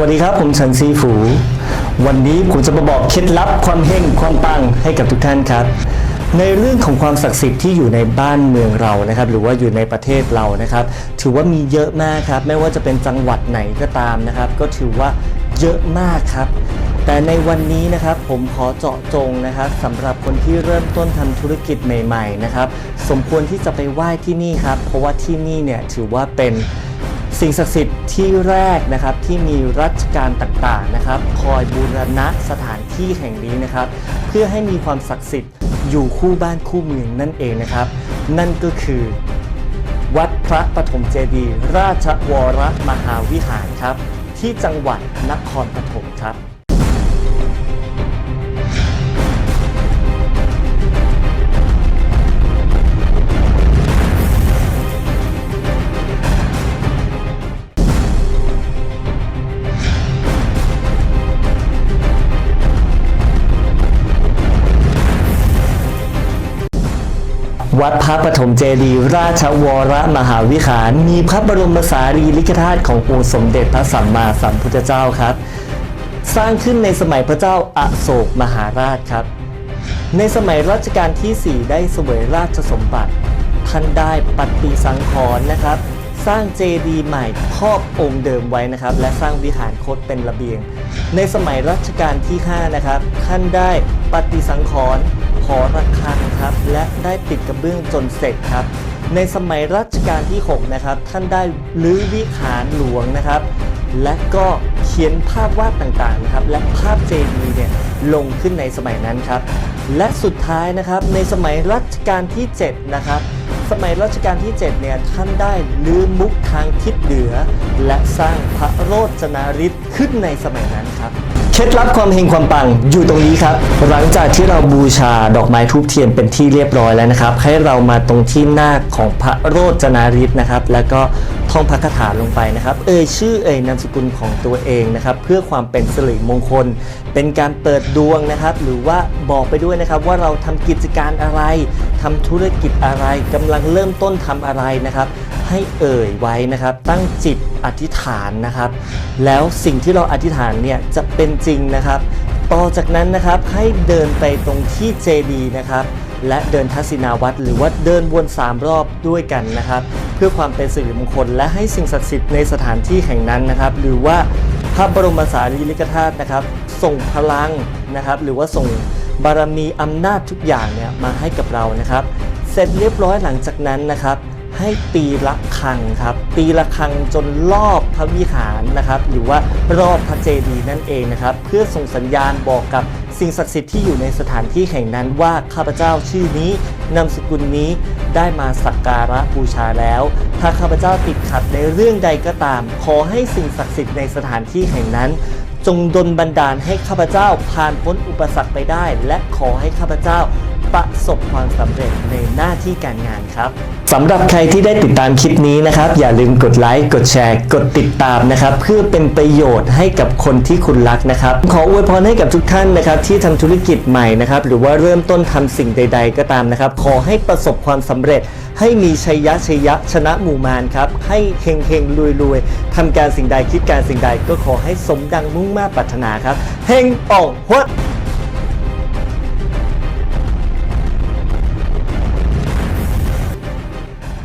วัสดีครับ ผมชันซีฟูวันนี้ผมจะมาบอกเคล็ดลับความเฮงความปังให้กับทุกท่านครับ ในเรื่องของความศักดิ์สิทธิ์ที่อยู่ในบ้านเมืองเรานะครับ หรือว่าอยู่ในประเทศเรานะครับ ถือว่ามีเยอะมากครับ ไม่ว่าจะเป็นจังหวัดไหนก็ตามนะครับ ก็ถือว่าเยอะมากครับ แต่ในวันนี้นะครับผมขอเจาะจงนะครับสำหรับคนที่เริ่มต้นทำธุรกิจใหม่ ๆนะครับ สมควรที่จะไปไหว้ที่นี่ครับ เพราะว่าที่นี่เนี่ยถือว่าเป็น สิ่งศักดิ์สิทธิ์ที่แรกนะครับที่มีรัชการต่างๆนะครับ คอยบูรณะสถานที่แห่งนี้นะครับ เพื่อให้มีความศักดิ์สิทธิ์อยู่คู่บ้านคู่เมืองนั่นเองนะครับ นั่นก็คือ วัดพระปฐมเจดีย์ราชวรมหาวิหารครับ ที่จังหวัดนครปฐมครับ วัดพระปฐมเจดีย์ราชวรมหาวิหาร มีพระบรมสารีริกธาตุขององค์สมเด็จพระสัมมาสัมพุทธเจ้าครับ สร้างขึ้นในสมัยพระเจ้าอาโศกมหาราชครับ ในสมัยรัชกาลที่ 4 ได้เสวยราชสมบัติ ท่านได้ปฏิสังขรณ์นะครับ สร้างเจดีย์ใหม่ครอบองค์เดิมไว้นะครับ และสร้างวิหารโคตเป็นระเบียง ในสมัยรัชกาลที่ 5 นะครับ ท่านได้ปฏิสังขรณ์ หอระฆังครับ และได้ปิดกระเบื้องจนเสร็จครับ ในสมัยรัชกาลที่ 6 นะครับ ท่านได้รื้อวิหารหลวงนะครับ และก็เขียนภาพวาดต่างๆนะครับ และภาพเจดีย์เนี่ยลงขึ้นในสมัยนั้นครับ และสุดท้ายนะครับในสมัยรัชกาลที่7นะครับสมัยรัชกาลที่ 7 เนี่ยท่านได้ลื้อมุกทางทิศเหนือ และสร้างพระโรจนาริศขึ้นในสมัยนั้นครับ เคล็ดลับความเฮงความปังอยู่ตรงนี้ครับ หลังจากที่เราบูชาดอกไม้ทูบเทียนเป็นที่เรียบร้อยแล้วนะครับ ให้เรามาตรงที่หน้าของพระโรจนาริศนะครับ แล้วก็ท่องพระคาถาลงไปนะครับ เอ่ยชื่อเอ่ยนามสกุลของตัวเองนะครับ เพื่อความเป็นสิริมงคล เป็นการเปิดดวงนะครับ หรือว่าบอกไปด้วยนะครับว่าเราทำกิจการอะไรทำธุรกิจอะไรกำลังเริ่มต้นทำอะไรนะครับ ให้เอ่ยไว้นะครับ ตั้งจิตอธิษฐานนะครับ แล้วสิ่งที่เราอธิษฐานเนี่ยจะเป็นจริงนะครับ ต่อจากนั้นนะครับให้เดินไปตรงที่เจดีย์นะครับ และเดินทัศนาวัดหรือว่าเดินวนสามรอบด้วยกันนะครับ เพื่อความเป็นสิริมงคล และให้สิ่งศักดิ์สิทธิ์ในสถานที่แห่งนั้นนะครับ หรือว่าพระบรมสารีริกธาตุนะครับ ส่งพลังนะครับ หรือว่าส่งบารมีอำนาจทุกอย่างเนี่ยมาให้กับเรานะครับ เสร็จเรียบร้อยหลังจากนั้นนะครับ ให้ตีละครังครับ ตีละครังจนรอบพระวิหารนะครับ หรือว่ารอบพระเจดีย์นั่นเองนะครับ เพื่อส่งสัญญาณบอกกับสิ่งศักดิ์สิทธิ์ที่อยู่ในสถานที่แห่งนั้นว่าข้าพเจ้าชื่อนี้นามสกุลนี้ได้มาสักการะบูชาแล้ว ถ้าข้าพเจ้าติดขัดในเรื่องใดก็ตาม ขอให้สิ่งศักดิ์สิทธิ์ในสถานที่แห่งนั้น จงดลบันดาลให้ข้าพเจ้าผ่านพ้นอุปสรรคไปได้ และขอให้ข้าพเจ้า ประสบความสำเร็จในหน้าที่การงานครับสำหรับใครที่ได้ติดตามคลิปนี้นะครับ อย่าลืมกดไลค์กดแชร์ กดติดตามนะครับ เพื่อเป็นประโยชน์ให้กับคนที่คุณรักนะครับ ขออวยพรให้กับทุกท่านนะครับ ที่ทำธุรกิจใหม่นะครับ หรือว่าเริ่มต้นทำสิ่งใด ๆ ก็ตามนะครับ ขอให้ประสบความสำเร็จ ให้มีชัยยะชัยยะชนะหมู่มารครับ ให้เฮงเฮงรวยรวยทำการสิ่งใดคิดการสิ่งใดก็ขอให้สมดังมุ่งมา่ปรารถนาครับเฮงอ่องฮวด